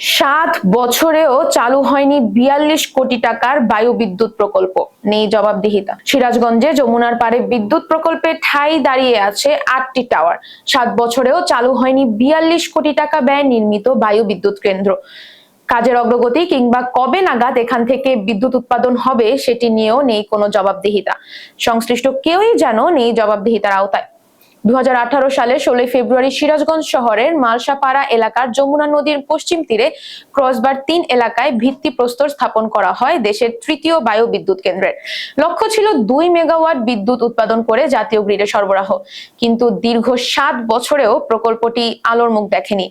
সাত বছরেও চালু হয়নি বিয়াল্লিশ কোটি টাকার বায়ু বিদ্যুৎ প্রকল্প। নেই জবাবদিহিতা। সিরাজগঞ্জে যমুনার পারে বিদ্যুৎ প্রকল্পে ঠাই দাঁড়িয়ে আছে আটটি টাওয়ার। সাত বছরেও চালু হয়নি বিয়াল্লিশ কোটি টাকা ব্যয় নির্মিত বায়ু বিদ্যুৎ কেন্দ্র। কাজের অগ্রগতি কিংবা কবে নাগাদ এখান থেকে বিদ্যুৎ উৎপাদন হবে সেটি নিয়েও নেই কোনো জবাবদিহিতা। সংশ্লিষ্ট কেউই যেন নেই জবাবদিহিতার আওতায়। দু সালে ষোলোই ফেব্রুয়ারি সিরাজগঞ্জ শহরের মালসাপাড়া এলাকার যমুনা নদীর পশ্চিম তীরে ক্রসবার তিন এলাকায় ভিত্তি প্রস্তর স্থাপন করা হয় দেশের তৃতীয় বায়ু বিদ্যুৎ কেন্দ্রের। লক্ষ্য ছিল দুই মেগাওয়াট বিদ্যুৎ উৎপাদন করে জাতীয় গ্রিডে সরবরাহ। কিন্তু দীর্ঘ সাত বছরেও প্রকল্পটি আলোর মুখ দেখেনি।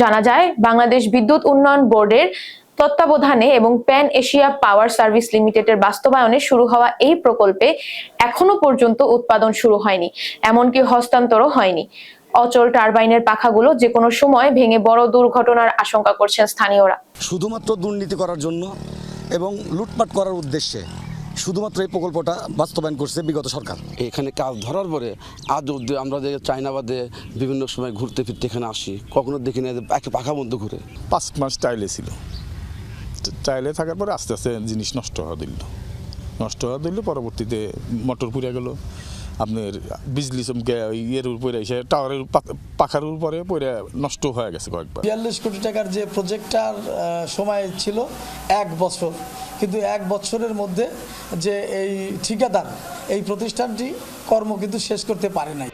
জানা যায়, বাংলাদেশ বিদ্যুৎ উন্নয়ন বোর্ডের তত্ত্বাবধানে এবং প্যান এশিয়া পাওয়ার সার্ভিস লিমিটেডের বাস্তবায়নে শুরু হওয়া এই প্রকল্পে এখনও পর্যন্ত উৎপাদন শুরু হয়নি এমনকি হস্তান্তরও হয়নি। অচল টারবাইনের পাখাগুলো যে কোনো সময় ভেঙে বড় দুর্ঘটনার আশঙ্কা করছেন স্থানীয়রা। শুধুমাত্র দুর্নীতি করার জন্য এবং লুটপাট করার উদ্দেশ্যে শুধুমাত্র এই প্রকল্পটা বাস্তবায়ন করছে বিগত সরকার। এখানে কাজ ধরার পরে আজ অব্দি আমরা যে চায়নাবাদে বিভিন্ন সময় ঘুরতে ফিরতে এখানে আসি কখনো দেখি না যে একটা পাখা বন্ধ ঘুরে। পাঁচ মাস টাইলে ছিল। টাইলে থাকার পরে আস্তে আস্তে জিনিস নষ্ট হওয়া দিল। নষ্ট হওয়া দিল, পরবর্তীতে মোটর পুড়ে গেল। আপনার বিজলি চমকে ওই ইয়ের উপরে এসে টাওয়ারের পাখার উপরে পরে নষ্ট হয়ে গেছে কয়েকবার। বিয়াল্লিশ কোটি টাকার যে প্রজেক্টটার সময় ছিল এক বছর। কিন্তু এক বছরের মধ্যে যে এই ঠিকাদার, এই প্রতিষ্ঠানটি কর্ম কিন্তু শেষ করতে পারে নাই।